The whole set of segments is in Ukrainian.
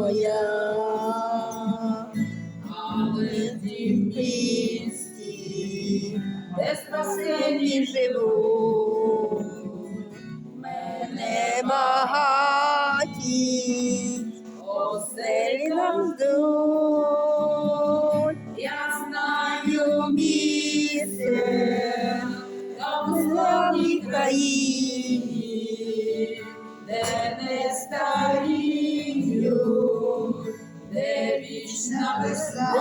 моя, але ти в місті, де спасені живуть, мене багаті, оселі нам ждуть. Я знаю місце, там в славній країні, де не старію, де вічна весна,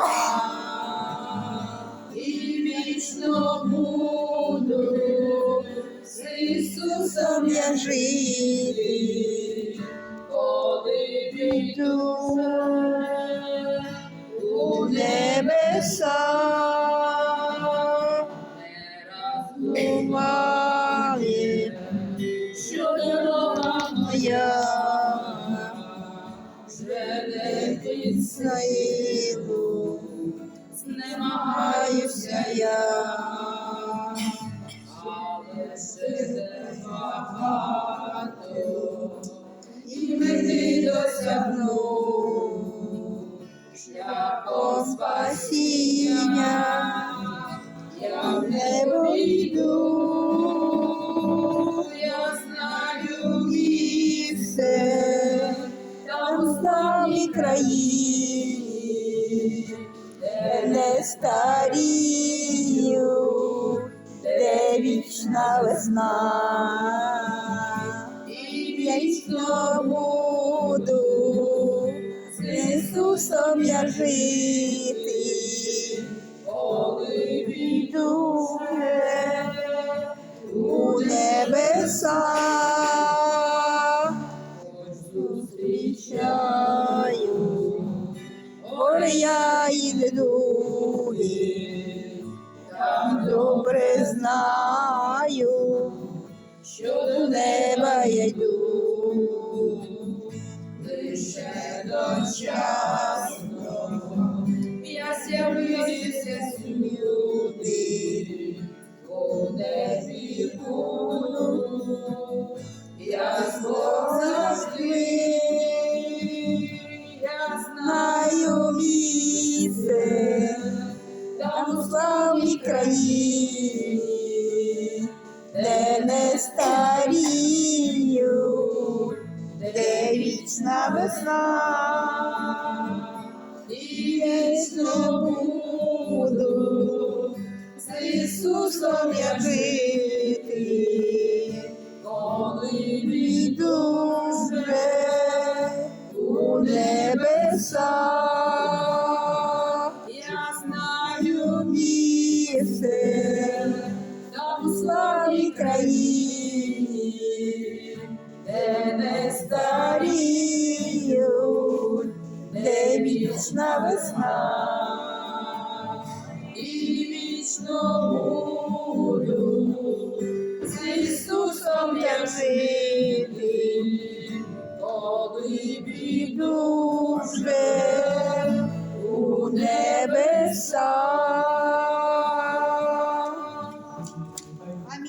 і вічно буду з Ісусом я жити, коли піду у небеса. Під знемагаюся я, але ще багато, і мети досягну шляхом спасіння. Я в небо йду, я знаю місце, там в славній старію, де вічна весна, і вічно буду з Ісусом я жити йду, там добре знаю, що до неба йду, лише дочасно у славній країні, де не старію, де вічна весна і вічно буду з Ісусом я жити, де не старіють де вічна весна, і вічно буду з Ісусом я жити, коли піду вже у небеса.